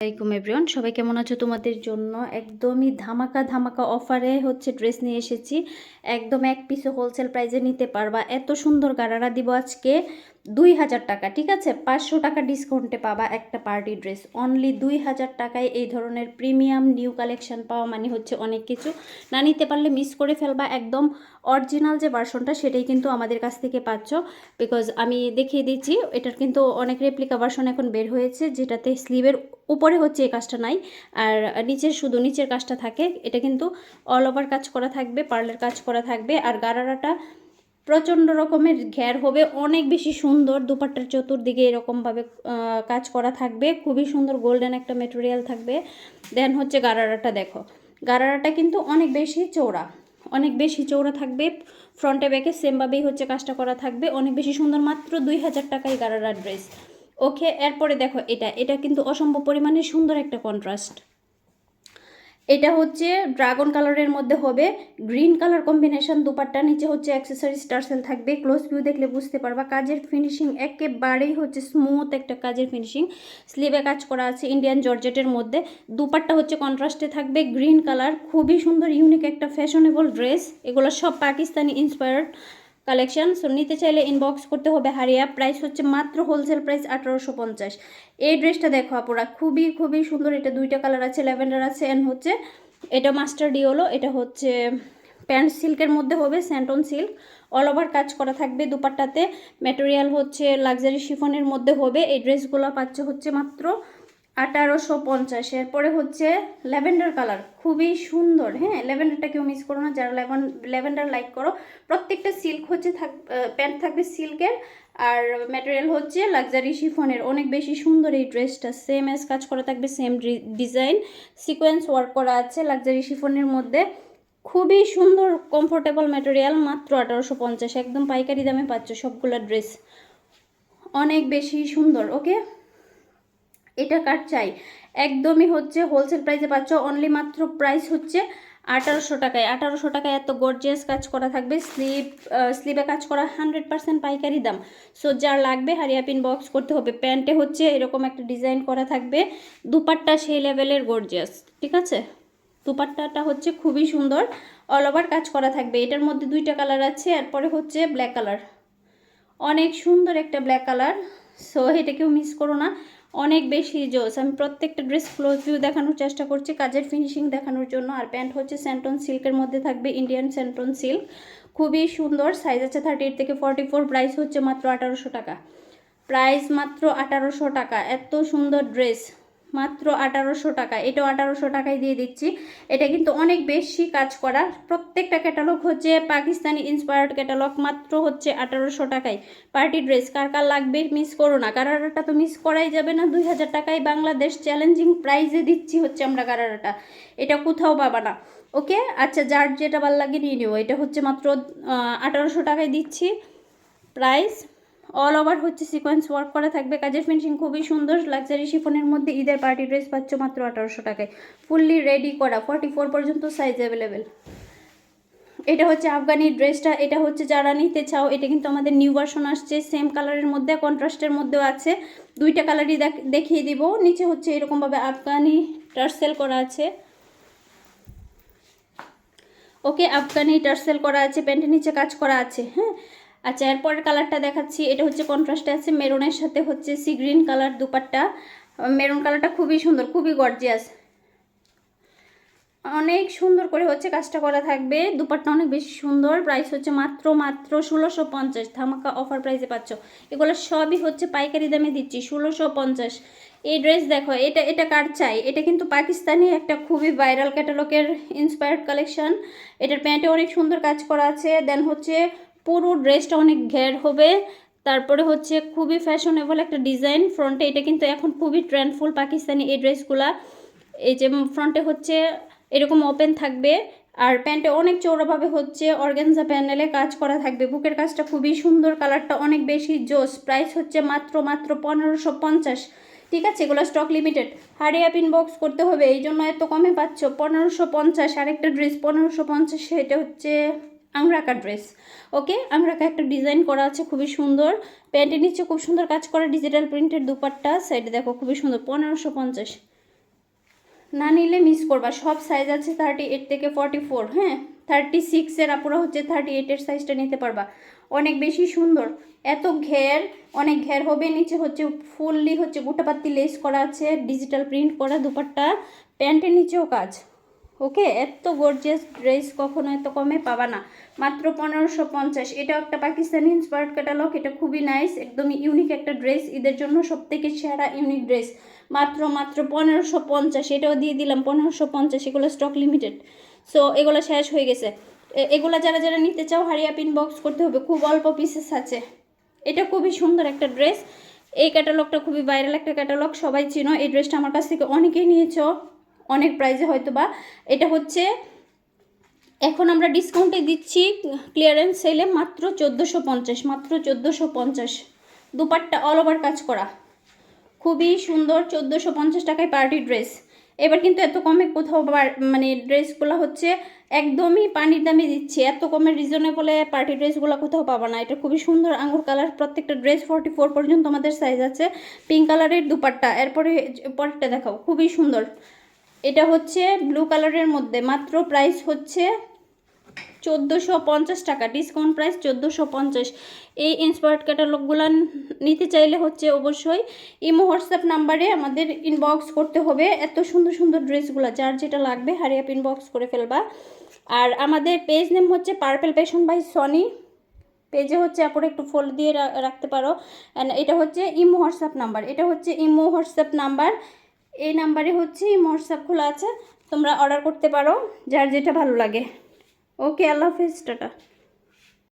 আসসালামাইকুম এভরিওয়ান সবাই কেমন আছো তোমাদের জন্য? একদমই ধামাকা ধামাকা অফারে হচ্ছে ড্রেস নিয়ে এসেছি। একদম এক পিসও হোলসেল প্রাইজে নিতে পারবা। এত সুন্দর গাড়ারা দিব আজকে। দুই হাজার টাকা, ঠিক আছে? পাঁচশো টাকা ডিসকাউন্টে পাবা একটা পার্টি ড্রেস অনলি দুই হাজার টাকায় এই ধরনের প্রিমিয়াম নিউ কালেকশন পাওয়া মানে হচ্ছে অনেক কিছু। না নিতে পারলে মিস করে ফেলবা একদম অরিজিনাল যে ভার্সনটা সেটাই কিন্তু আমাদের কাছ থেকে পাচ্ছ। বিকজ আমি দেখিয়ে দিচ্ছি, এটার কিন্তু অনেক রেপ্লিকা ভার্সন এখন বের হয়েছে, যেটাতে স্লিভের উপরে হচ্ছে এই কাজটা নাই। আর নিচের শুধু নিচের কাজটা থাকে। এটা কিন্তু অল ওভার কাজ করা থাকবে পার্লের কাজ করা থাকবে। আর গারারাটা প্রচণ্ড রকমের ঘের হবে, অনেক বেশি সুন্দর, দুপাট্টার চতুর্দিকে এরকমভাবে কাজ করা থাকবে, খুবই সুন্দর গোল্ডেন একটা মেটেরিয়াল থাকবে। দেন হচ্ছে গারারাটা দেখো, গারারাটা কিন্তু অনেক বেশি চৌড়া অনেক বেশি চৌড়া থাকবে ফ্রন্টে ব্যাকে সেমভাবেই হচ্ছে কাজটা করা থাকবে, অনেক বেশি সুন্দর, মাত্র দুই হাজার টাকায় গারারার ড্রেস ওকে এরপরে দেখো এটা এটা কিন্তু অসম্ভব পরিমাণে সুন্দর একটা কন্ট্রাস্ট এটা হচ্ছে ড্রাগন কালারের মধ্যে হবে। গ্রিন কালার কম্বিনেশন দুপাট্টা, নিচে হচ্ছে অ্যাক্সেসরিজ টার্সেল থাকবে। ক্লোজ ভিউ দেখলে বুঝতে পারবা। কাজের ফিনিশিং একেবারেই হচ্ছে স্মুথ একটা কাজের ফিনিশিং স্লিভে কাজ করা আছে ইন্ডিয়ান জর্জেটের মধ্যে। দুপাট্টা হচ্ছে কন্ট্রাস্টে থাকবে। গ্রিন কালার খুবই সুন্দর ইউনিক একটা ফ্যাশনেবল ড্রেস এগুলো সব পাকিস্তানি ইন্সপায়ার্ড কালেকশন। সো নিতে চাইলে ইনবক্স করতে হবে হারিয়া। প্রাইস হচ্ছে মাত্র হোলসেল প্রাইস আঠারোশো পঞ্চাশ। এই ড্রেসটা দেখো আপুরা, খুবই খুবই সুন্দর। এটা দুইটা কালার আছে ল্যাভেন্ডার আছে অ্যান্ড হচ্ছে এটা মাস্টার ডি হলো এটা হচ্ছে প্যান্ট সিল্কের মধ্যে হবে স্যান্টন সিল্ক অল ওভার কাজ করা থাকবে দুপাট্টাতে। ম্যাটেরিয়াল হচ্ছে লাক্সারি শিফনের মধ্যে হবে। এই ড্রেসগুলো পাচ্ছে হচ্ছে মাত্র আঠারোশো পঞ্চাশ। এরপরে হচ্ছে ল্যাভেন্ডার কালার। খুবই সুন্দর হ্যাঁ? ল্যাভেন্ডারটা কেউ মিস করো না। যারা ল্যাভেন ল্যাভেন্ডার লাইক করো, প্রত্যেকটা সিল্ক হচ্ছে থাক প্যান্ট থাকবে সিল্কের আর ম্যাটেরিয়াল হচ্ছে লাক্সারি শিফনের অনেক বেশি সুন্দর এই ড্রেসটা সেম এস কাজ করা থাকবে সেম ডিজাইন সিকোয়েন্স ওয়ার্ক করা আছে লাক্সারি শিফনের মধ্যে। খুবই সুন্দর কমফোর্টেবল ম্যাটেরিয়াল মাত্র আঠারোশো পঞ্চাশ। একদম পাইকারি দামে পাচ্ছ সবগুলো ড্রেস অনেক বেশি সুন্দর ওকে এটা কার চাই? একদমই হচ্ছে হোলসেল প্রাইসে পাচ্ছ অনলি মাত্র প্রাইস হচ্ছে আঠারোশো টাকায়। আঠারোশো টাকায় এত গর্জিয়াস কাজ করা থাকবে স্লিপ স্লিপে কাজ করা হান্ড্রেড পার্সেন্ট পাইকারি দাম। সো যার লাগবে হারিয়া পিন বক্স করতে হবে। প্যান্টে হচ্ছে এরকম একটা ডিজাইন করা থাকবে, দুপাট্টা সেই লেভেলের গর্জিয়াস ঠিক আছে? দুপাট্টাটা হচ্ছে খুবই সুন্দর অল ওভার কাজ করা থাকবে। এটার মধ্যে দুইটা কালার আছে, এরপরে হচ্ছে ব্ল্যাক কালার অনেক সুন্দর একটা ব্ল্যাক কালার সো এটা কেউ মিস করো না। অনেক বেশি জোস। আমি প্রত্যেকটা ড্রেস ক্লোজ ভিউ দেখানোর চেষ্টা করছি, কাজের ফিনিশিং দেখানোর জন্য। আর প্যান্ট হচ্ছে স্যান্টন সিল্কের মধ্যে থাকবে ইন্ডিয়ান স্যান্টন সিল্ক খুবই সুন্দর সাইজ আছে থার্টি এইট থেকে ফর্টি ফোর প্রাইস হচ্ছে মাত্র আঠারোশো টাকা। প্রাইস মাত্র আঠারোশো টাকা, এত সুন্দর ড্রেস মাত্র আঠারোশো টাকা। এটাও আঠারোশো টাকায় দিয়ে দিচ্ছি। এটা কিন্তু অনেক বেশি কাজ করা প্রত্যেকটা ক্যাটালগ হচ্ছে পাকিস্তানি ইন্সপায়ার্ড ক্যাটালগ মাত্র হচ্ছে আঠারোশো টাকায়। পার্টি ড্রেস কার কার লাগবে মিস করো না। গারারাটা তো মিস করাই যাবে না। দুই হাজার টাকায় বাংলাদেশ চ্যালেঞ্জিং প্রাইজে দিচ্ছি হচ্ছে আমরা গারারাটা এটা কোথাও পাবা না। ওকে? আচ্ছা যার যেটা ভালো লাগে নিয়ে নিও। এটা হচ্ছে মাত্র আঠারোশো টাকায় দিচ্ছি। প্রাইস অল ওভার হচ্ছে সিকোয়েন্স ওয়ার্ক করা থাকবে। কাজের ফিনিশিং খুবই সুন্দর। লাক্সারি শিফনের মধ্যে ঈদের পার্টি ড্রেস পাচ্ছ মাত্র আঠারোশো টাকায়। ফুললি রেডি করা ফর্টি ফোর পর্যন্ত সাইজ অ্যাভেলেবেল এটা হচ্ছে আফগানি ড্রেসটা এটা হচ্ছে যারা নিতে চাও, এটা কিন্তু আমাদের নিউ ভার্সন আসছে। সেম কালারের মধ্যে কন্ট্রাস্টের মধ্যেও আছে। দুইটা কালারই দেখিয়ে দিব। নিচে হচ্ছে এরকমভাবে আফগানি টার্সেল করা আছে। ওকে আফগানি টার্সেল করা আছে। প্যান্টের নিচে কাজ করা আছে হ্যাঁ? আচ্ছা এরপরের কালারটা দেখাচ্ছি। এটা হচ্ছে কন্ট্রাস্টে আছে মেরুনের সাথে হচ্ছে sea green colour dupatta. Maroon কালারটা খুবই সুন্দর, খুবই গর্জিয়াস অনেক সুন্দর করে হচ্ছে কাজটা করা থাকবে। দুপাট্টা অনেক বেশি সুন্দর। প্রাইস হচ্ছে মাত্র মাত্র ষোলোশো পঞ্চাশ। ধামাকা অফার প্রাইসে পাচ্ছ। এগুলো সবই হচ্ছে পাইকারি দামে দিচ্ছি, ষোলোশো পঞ্চাশ। এই ড্রেস দেখো, এটা এটা কার চাই? এটা কিন্তু পাকিস্তানি একটা খুবই ভাইরাল ক্যাটালগের ইন্সপায়ার্ড কালেকশন এটার প্যান্টে অনেক সুন্দর কাজ করা আছে। দেন হচ্ছে পুরো ড্রেসটা অনেক ঘের হবে। তারপরে হচ্ছে খুবই ফ্যাশনেবল একটা ডিজাইন ফ্রন্টে এটা কিন্তু এখন খুবই ট্রেন্ডফুল পাকিস্তানি এই ড্রেসগুলা। এই যে ফ্রন্টে হচ্ছে এরকম ওপেন থাকবে। আর প্যান্টে অনেক চৌড়াভাবে হচ্ছে অর্গেনজা প্যানেলে কাজ করা থাকবে। বুকের কাজটা খুবই সুন্দর, কালারটা অনেক বেশি জোস। প্রাইস হচ্ছে মাত্র মাত্র পনেরোশো পঞ্চাশ। ঠিক আছে? এগুলো স্টক লিমিটেড হারিয়া পিন বক্স করতে হবে, এই জন্য এত কমে পাচ্ছ। পনেরোশো পঞ্চাশ, আরেকটা ড্রেস পনেরোশো পঞ্চাশ, সেটা হচ্ছে আংরাকা ড্রেস, ওকে? আংরাকা একটা ডিজাইন করা আছে, খুবই সুন্দর। প্যান্টের নিচে খুব সুন্দর কাজ করা ডিজিটাল প্রিন্টের দুপাট্টা সাইডে দেখো খুবই সুন্দর, পনেরোশো পঞ্চাশ। না নিলে মিস করবা, সব সাইজ আছে থার্টি এইট থেকে ফর্টি ফোর হ্যাঁ? থার্টি সিক্সের আপুরা হচ্ছে থার্টি এইটের সাইজটা নিতে পারবা। অনেক বেশি সুন্দর। এত ঘের, অনেক ঘের হবে, নিচে হচ্ছে ফুললি হচ্ছে গোটাপাত্তি লেস করা আছে ডিজিটাল প্রিন্ট করা দুপাট্টা। প্যান্টের নিচেও কাজ। ওকে এত গর্জিয়াস ড্রেস কখনো এত কমে পাবা না। মাত্র পনেরোশো পঞ্চাশ। এটাও একটা পাকিস্তানি ইন্সপায়ার্ড ক্যাটালগ এটা খুবই নাইস একদমই ইউনিক একটা ড্রেস ঈদের জন্য সব থেকে সেরা ইউনিক ড্রেস মাত্র মাত্র পনেরোশো পঞ্চাশ, এটাও দিয়ে দিলাম পনেরোশো পঞ্চাশ, এগুলো স্টক লিমিটেড সো এগুলো শেষ হয়ে গেছে। এগুলো যারা যারা নিতে চাও, হারিয়া পিন বক্স করতে হবে, খুব অল্প পিসেস আছে। এটা খুবই সুন্দর একটা ড্রেস এই ক্যাটালগটা খুবই ভাইরাল একটা ক্যাটালগ সবাই চিনো, এই ড্রেসটা আমার কাছ থেকে অনেকেই নিয়েছো। অনেক প্রাইজে হয়তো বা এটা হচ্ছে, এখন আমরা ডিসকাউন্টে দিচ্ছি ক্লিয়ারেন্স সেলে মাত্র চোদ্দোশো পঞ্চাশ, মাত্র চোদ্দোশো পঞ্চাশ। দুপাট্টা অল ওভার কাজ করা। খুবই সুন্দর চোদ্দোশো পঞ্চাশ টাকায় পার্টি ড্রেস এবার কিন্তু এত কমে কোথাও মানে ড্রেসগুলো হচ্ছে একদমই পানির দামে দিচ্ছে। এত কমে রিজনেবলে পার্টি ড্রেসগুলো কোথাও পাবো না। এটা খুবই সুন্দর আঙুর কালার প্রত্যেকটা ড্রেস ফর্টি ফোর পর্যন্ত আমাদের সাইজ আছে। পিঙ্ক কালারের দুপাট্টা। এরপরে পরেরটা দেখাও। খুবই সুন্দর। এটা হচ্ছে ব্লু কালারের মধ্যে। মাত্র প্রাইস হচ্ছে চোদ্দোশো পঞ্চাশ টাকা। ডিসকাউন্ট প্রাইস চোদ্দোশো পঞ্চাশ। এই ইন্সপায়ার্ড ক্যাটালগুলো নিতে চাইলে হচ্ছে অবশ্যই ইমো, হোয়াটসঅ্যাপ নাম্বারে আমাদের ইনবক্স করতে হবে। এত সুন্দর সুন্দর ড্রেসগুলো যার যেটা লাগবে হারিয়াপ ইনবক্স করে ফেলবা। আর আমাদের পেজ নেম হচ্ছে পার্পেল পেশন বাই সনি পেজে হচ্ছে আপরে একটু ফোল দিয়ে রাখতে পারো। এটা হচ্ছে ইমো, হোয়াটসঅ্যাপ নাম্বার। এটা হচ্ছে ইমো, হোয়াটসঅ্যাপ নাম্বার। এই নাম্বারে হচ্ছে এই হোয়াটসঅ্যাপ খোলা আছে, তোমরা অর্ডার করতে পারো, যার যেটা ভালো লাগে। ওকে আল্লাহ হাফিজ, টাটা।